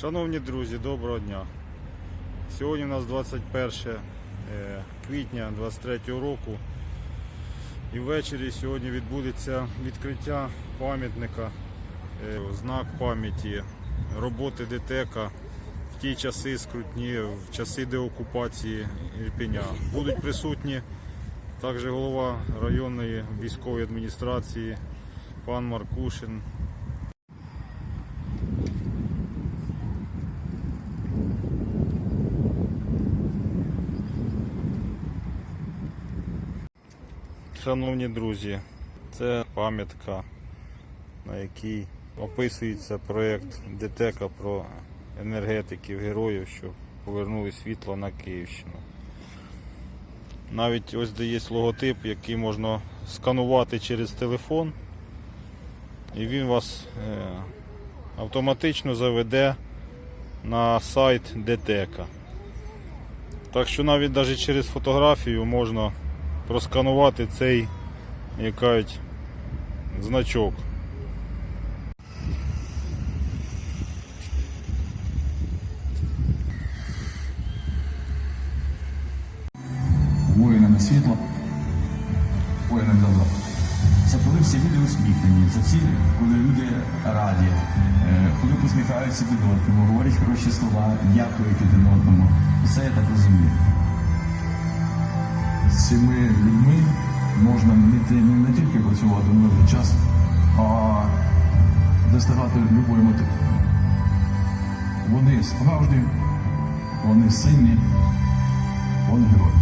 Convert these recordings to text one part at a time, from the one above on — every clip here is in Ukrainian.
Шановні друзі, доброго дня. Сьогодні у нас 21 е, квітня 23 року. І ввечері сьогодні відбудеться відкриття пам'ятника, е, знак пам'яті роботи ДТЕКа в ті часи скрутні, в часи деокупації Ірпеня. Будуть присутні також голова районної військової адміністрації пан Маркушин, Шановні друзі, це пам'ятка, на якій описується проєкт ДТЕКа про енергетиків, героїв, що повернули світло на Київщину. Навіть ось де є логотип, який можна сканувати через телефон, і він вас е, автоматично заведе на сайт ДТЕКа. Так що навіть навіть через фотографію можна просканувати цей як кажуть, значок. воїнами світла, воїнами добра. Це коли всі люди усміхнені, це всі, коли люди раді, е, коли посміхаються один одному, говорять хороші слова, дякують один одному. Це я так розумію. Цими людьми можна не, не, тільки працювати мирний час, а достигати любої мети. Вони справжні, вони сильні, вони герої.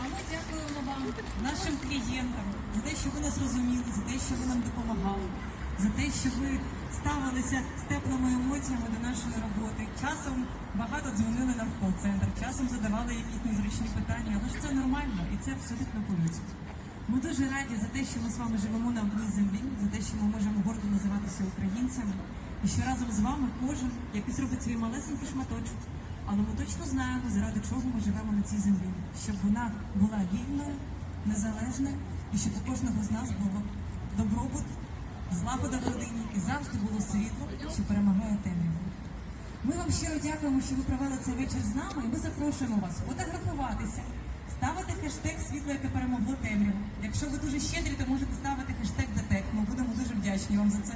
А ми дякуємо вам, нашим клієнтам, за те, що ви нас розуміли, за те, що ви нам допомагали, за те, що ви ставилися з теплими емоціями до нашої роботи. Часом багато дзвонили нам в кол-центр, часом задавали якісь незручні питання, але ж це нормально і це абсолютно по-людськи. Ми дуже раді за те, що ми з вами живемо на одній землі, за те, що ми можемо гордо називатися українцями, і що разом з вами кожен якийсь робить свій малесенький шматочок. Але ми точно знаємо, заради чого ми живемо на цій землі, щоб вона була вільною, незалежною, і щоб у кожного з нас було добробут, злагода в родині і завжди було світло, що перемагає темряву. Ми вам щиро дякуємо, що ви провели цей вечір з нами, і ми запрошуємо вас фотографуватися, ставити хештег світло, яке перемогло темряву. Якщо ви дуже щедрі, то можете ставити хештег ДТЕК. Ми будемо дуже вдячні вам за це.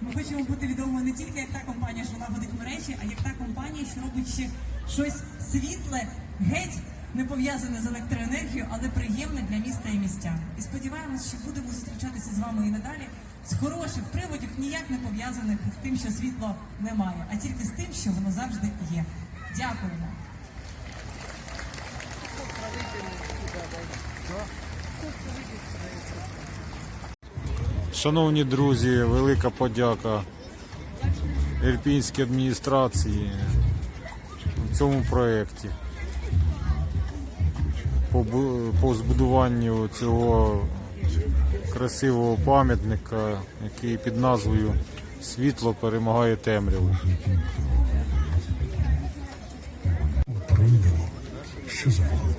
Ми хочемо бути відомими не тільки як та компанія, що лагодить мережі, а як та компанія, що робить ще щось світле, геть не пов'язане з електроенергією, але приємне для міста і містян. І сподіваємось, що будемо зустрічатися з вами і надалі з хороших приводів, ніяк не пов'язаних з тим, що світло немає, а тільки з тим, що воно завжди є. Дякуємо. Шановні друзі, велика подяка Ірпінській адміністрації в цьому проєкті по, збудуванню цього красивого пам'ятника, який під назвою Світло перемагає темряву. Пройдемо. Що за вогонь?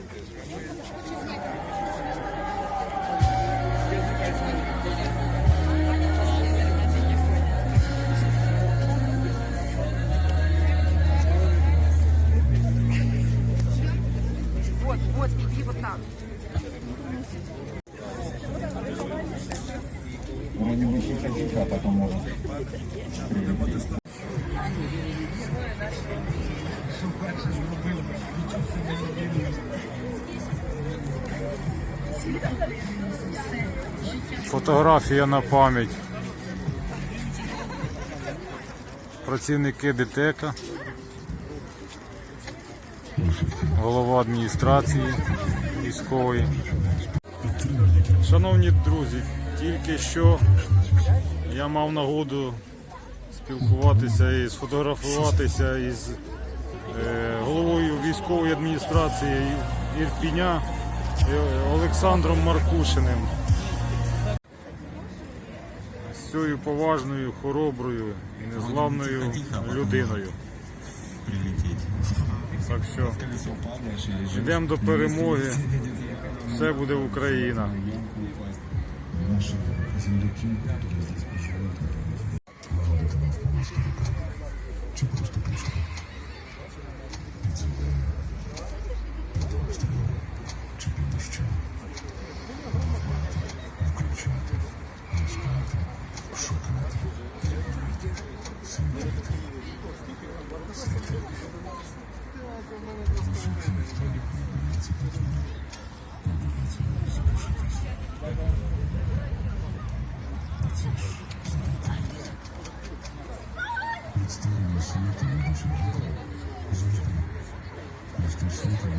Вот, вот, иди вот так. А потом может. Фотографія на пам'ять. Працівники ДТЕКа, голова адміністрації військової. Шановні друзі, тільки що я мав нагоду спілкуватися і сфотографуватися із е, головою військової адміністрації Ірпіня е, Олександром Маркушиним. З цією поважною, хороброю і незламною людиною. Так що йдемо до перемоги. Все буде Україна. Наши земляки, которые здесь проживают, которые наводят вам в полоску руками. Чи просто прийшли під землею, під обстрілами, чи під дощем. Вмикати, включати, не спати, шукати, єднати, світити, світити. Прошу всіх, хто не боїться потрібно, не боїться залишитись. Це ж завдання. Від створення світу і наших життя завжди. Без світла